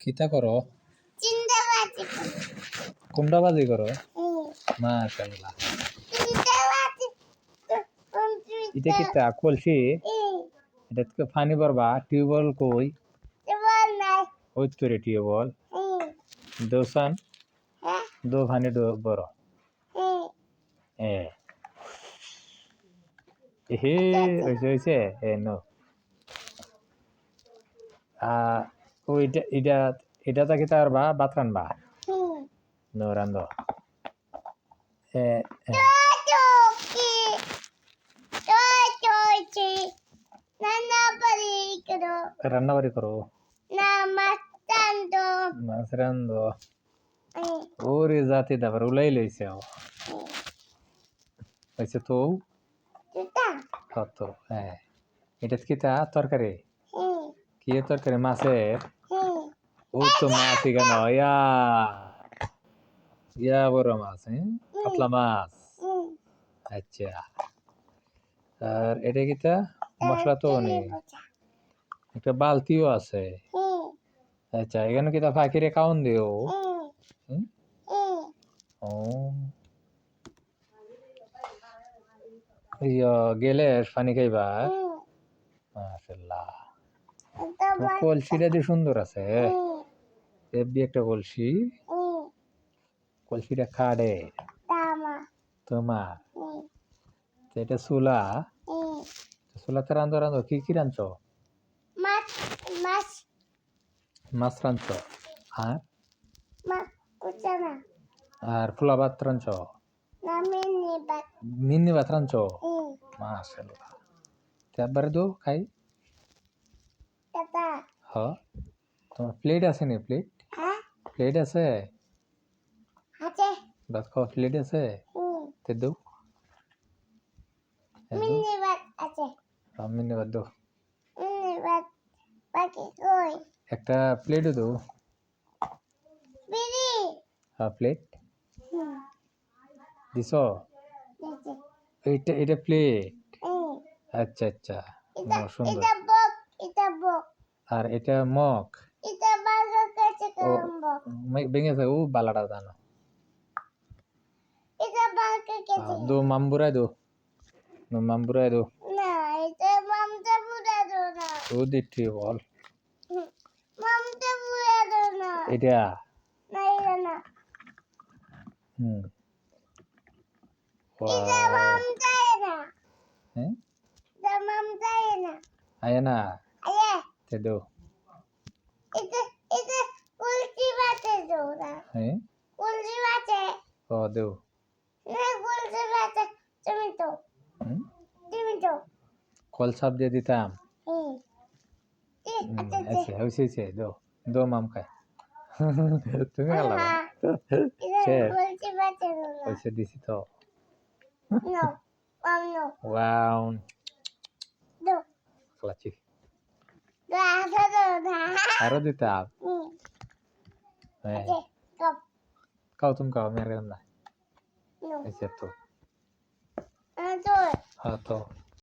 কিতা করো? কোনটা বাজি করো? মাশাআল্লাহ। এটা কিতা কলসি এটা থেকে পানি ভরবা টিউবওয়েল কই? ওই তোরে টিউবওয়েল? দোসান? হ্যাঁ। দো পানি দো বড় এ। হে হয়েছে হয়েছে এ নো। আ ওইটা এটা এটা তাকে তার বা ভাত রানবা? নো রান্ধ। রান্না বাড়ি করো। মাছ রান্ধ। ওরে জাতি দাবার উলাই লইছে ও। হয়েছে তো? কত? হ্যাঁ। এটা কি তা? তরকারি? কি তরকারি? মাছের? হুম ও তো মাছ কেন ইয়া ইয়া বড় মাছ হ্যাঁ কাতলা মাছ আচ্ছা আর এটা কি তা মশলা তো নেই একটা বালতিও আছে আচ্ছা এখানে কি তা ফাঁকিরে খাওন দিও ও ইয়া গেলে পানি খাইবা মাশাল্লাহ কলসিটা দিয়ে সুন্দর আছে এবি একটা কলসি। কলসিটা খাড়ে। তোমার এটা চুলা চুলাতে রান্ধো রান্ধো কি কি রাঁধছো? মাছ রাঁধছো। আর? আর ফুলা ভাত রাঁধছো? মিন্নি ভাত। রাঁধছো? মাশাল্লাহ একবারে দো খাই। হ। তোমার প্লেট আছে নি প্লেট প্লেট আছে? আছে। ভাত খাওয়া প্লেট আছে? হুম। তে দো। মিনিবাত আছে। মিন্নি ভাত দো। মিনিবাত বাকি কই? একটা প্লেটও দো। বিড়ি হ্যাঁ প্লেট দিছ? এইটা এটা প্লেট আচ্ছা আচ্ছা। এটা সুন্দর। এটা বক এটা বক। আর এটা মগ? এটা বাজার কাছে বক ভেঙেছে ও বালাটা জানো এটা বাজার কাছে দো মামবুরাই দো দো মামবুরাই দো না এটা মামটা বুড়া দো না ও দিচ্ছি বল মামটা বুড়া দো না এটা না এটা না হুম এটা মামটা না হ্যাঁ এটা মামটা না আয় না আরে তে দো এটা এটা কুলচি বাতে দো না হ্যাঁ? কুলচি বাতে ও দো না কুলচি বাতে তুমি তো তুমি তো কল সাপ দিয়ে দিতাম। হুম, আচ্ছা আচ্ছা। হয়েছে হয়েছে দো দো মাম তুমি আলাদা। হ্যাঁ হয়েছে দিছি তো। ওয়াও। ক্লাচি। আরও দিতাম। হুম হ্যাঁ okay go খাও তুমি খাও মেরে না no হয়েছে